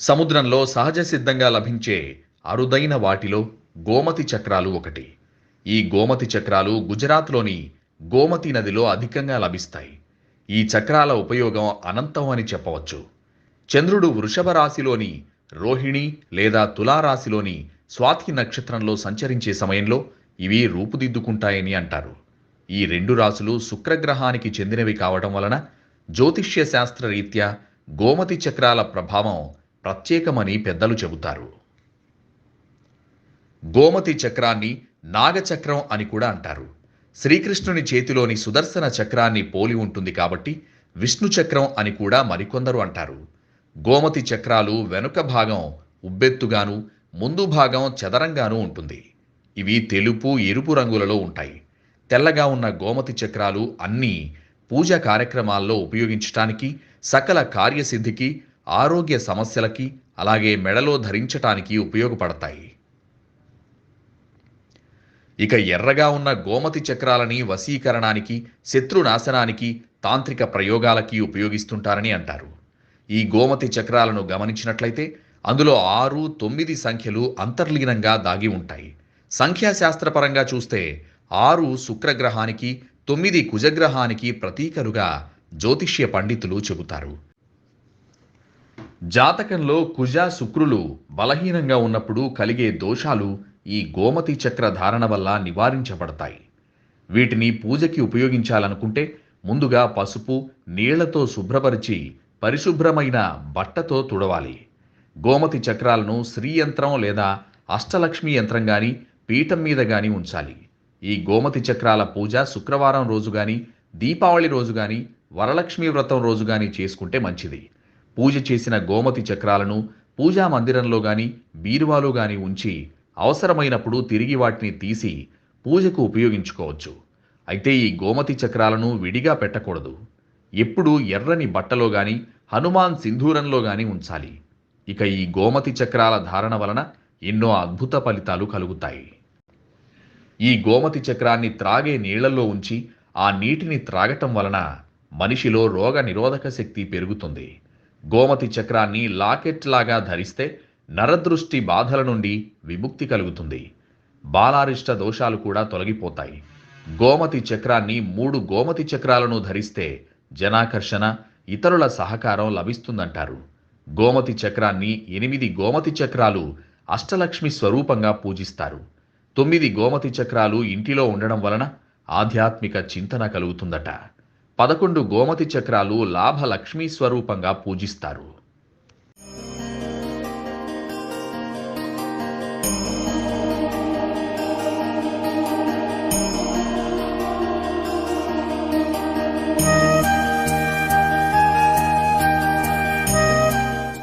సముద్రంలో సహజ సిద్ధంగా లభించే అరుదైన వాటిలో గోమతి చక్రాలు ఒకటి. ఈ గోమతి చక్రాలు గుజరాత్లోని గోమతి నదిలో అధికంగా లభిస్తాయి. ఈ చక్రాల ఉపయోగం అనంతం అని చెప్పవచ్చు. చంద్రుడు వృషభ రాశిలోని రోహిణి లేదా తులారాశిలోని స్వాతి నక్షత్రంలో సంచరించే సమయంలో ఇవి రూపుదిద్దుకుంటాయని అంటారు. ఈ రెండు రాసులు శుక్రగ్రహానికి చెందినవి కావడం వలన జ్యోతిష్య శాస్త్ర రీత్యా గోమతి చక్రాల ప్రభావం ప్రత్యేకమని పెద్దలు చెబుతారు. గోమతి చక్రాన్ని నాగచక్రం అని కూడా అంటారు. శ్రీకృష్ణుని చేతిలోని సుదర్శన చక్రాన్ని పోలి ఉంటుంది కాబట్టి విష్ణు చక్రం అని కూడా మరికొందరు అంటారు. గోమతి చక్రాలు వెనుక భాగం ఉబ్బెత్తుగాను ముందు భాగం చదరంగాను ఉంటుంది. ఇవి తెలుపు ఎరుపు రంగులలో ఉంటాయి. తెల్లగా ఉన్న గోమతి చక్రాలు అన్నీ పూజ కార్యక్రమాల్లో ఉపయోగించటానికి సకల కార్యసిద్ధికి ఆరోగ్య సమస్యలకి అలాగే మెడలో ధరించటానికి ఉపయోగపడతాయి. ఇక ఎర్రగా ఉన్న గోమతి చక్రాలని వశీకరణానికి శత్రునాశనానికి తాంత్రిక ప్రయోగాలకి ఉపయోగిస్తుంటారని అంటారు. ఈ గోమతి చక్రాలను గమనించినట్లయితే అందులో ఆరు తొమ్మిది సంఖ్యలు అంతర్లీనంగా దాగి ఉంటాయి. సంఖ్యాశాస్త్రపరంగా చూస్తే ఆరు శుక్రగ్రహానికి తొమ్మిది కుజగ్రహానికి ప్రతీకలుగా జ్యోతిష్య పండితులు చెబుతారు. జాతకంలో కుజ శుక్రులు బలహీనంగా ఉన్నప్పుడు కలిగే దోషాలు ఈ గోమతి చక్ర ధారణ వల్ల నివారించబడతాయి. వీటిని పూజకి ఉపయోగించాలనుకుంటే ముందుగా పసుపు నీళ్ళతో శుభ్రపరిచి పరిశుభ్రమైన బట్టతో తుడవాలి. గోమతి చక్రాలను శ్రీయంత్రం లేదా అష్టలక్ష్మి యంత్రం గాని పీఠం మీద గాని ఉంచాలి. ఈ గోమతి చక్రాల పూజ శుక్రవారం రోజు గాని దీపావళి రోజు గాని వరలక్ష్మి వ్రతం రోజు గాని చేసుకుంటే మంచిది. పూజ చేసిన గోమతి చక్రాలను పూజా మందిరంలో గాని బీరువాలో గాని ఉంచి అవసరమైనప్పుడు తిరిగి వాటిని తీసి పూజకు ఉపయోగించుకోవచ్చు. అయితే ఈ గోమతి చక్రాలను విడిగా పెట్టకూడదు. ఎప్పుడు ఎర్రని బట్టలో గాని హనుమాన్ సింధూరంలో గాని ఉంచాలి. ఇక ఈ గోమతి చక్రాల ధారణ వలన ఎన్నో అద్భుత ఫలితాలు కలుగుతాయి. ఈ గోమతి చక్రాన్ని త్రాగే నీళ్ళలో ఉంచి ఆ నీటిని త్రాగటం వలన మనిషిలో రోగ నిరోధక శక్తి పెరుగుతుంది. గోమతి చక్రాన్ని లాకెట్ లాగా ధరిస్తే నరదృష్టి బాధల నుండి విముక్తి కలుగుతుంది. బాలారిష్ట దోషాలు కూడా తొలగిపోతాయి. గోమతి చక్రాన్ని మూడు గోమతి చక్రాలను ధరిస్తే జనాకర్షణ ఇతరుల సహకారం లభిస్తుందంటారు. గోమతి చక్రాన్ని ఎనిమిది గోమతి చక్రాలు అష్టలక్ష్మి స్వరూపంగా పూజిస్తారు. తొమ్మిది గోమతి చక్రాలు ఇంటిలో ఉండడం వలన ఆధ్యాత్మిక చింతన కలుగుతుందట. పదకొండు గోమతి చక్రాలు లాభ లక్ష్మీ స్వరూపంగా పూజిస్తారు.